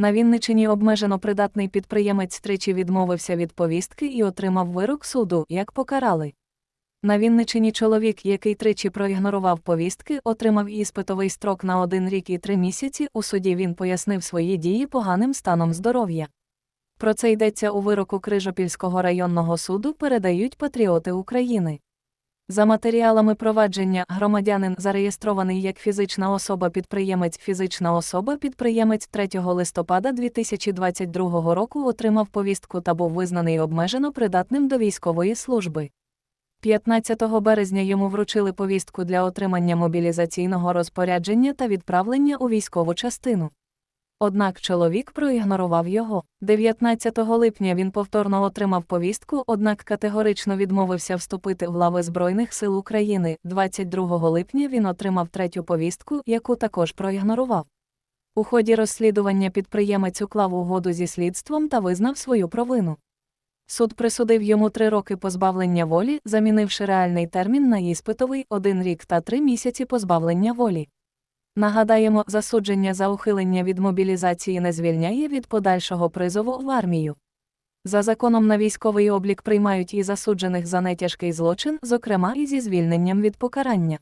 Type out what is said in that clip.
На Вінничині обмежено придатний підприємець тричі відмовився від повістки і отримав вирок суду, як покарали. На Вінничині чоловік, який тричі проігнорував повістки, отримав іспитовий строк на один рік і три місяці. У суді він пояснив свої дії поганим станом здоров'я. Про це йдеться у вироку Крижопільського районного суду, передають патріоти України. За матеріалами провадження громадянин зареєстрований як фізична особа-підприємець фізична особа-підприємець 3 листопада 2022 року отримав повістку та був визнаний обмежено придатним до військової служби. 15 березня йому вручили повістку для отримання мобілізаційного розпорядження та відправлення у військову частину. Однак чоловік проігнорував його. 19 липня він повторно отримав повістку, однак категорично відмовився вступити в лави Збройних сил України. 22 липня він отримав третю повістку, яку також проігнорував. У ході розслідування підприємець уклав угоду зі слідством та визнав свою провину. Суд присудив йому три роки позбавлення волі, замінивши реальний термін на іспитовий один рік та три місяці позбавлення волі. Нагадаємо, засудження за ухилення від мобілізації не звільняє від подальшого призову в армію. За законом на військовий облік приймають і засуджених за нетяжкий злочин, зокрема і зі звільненням від покарання.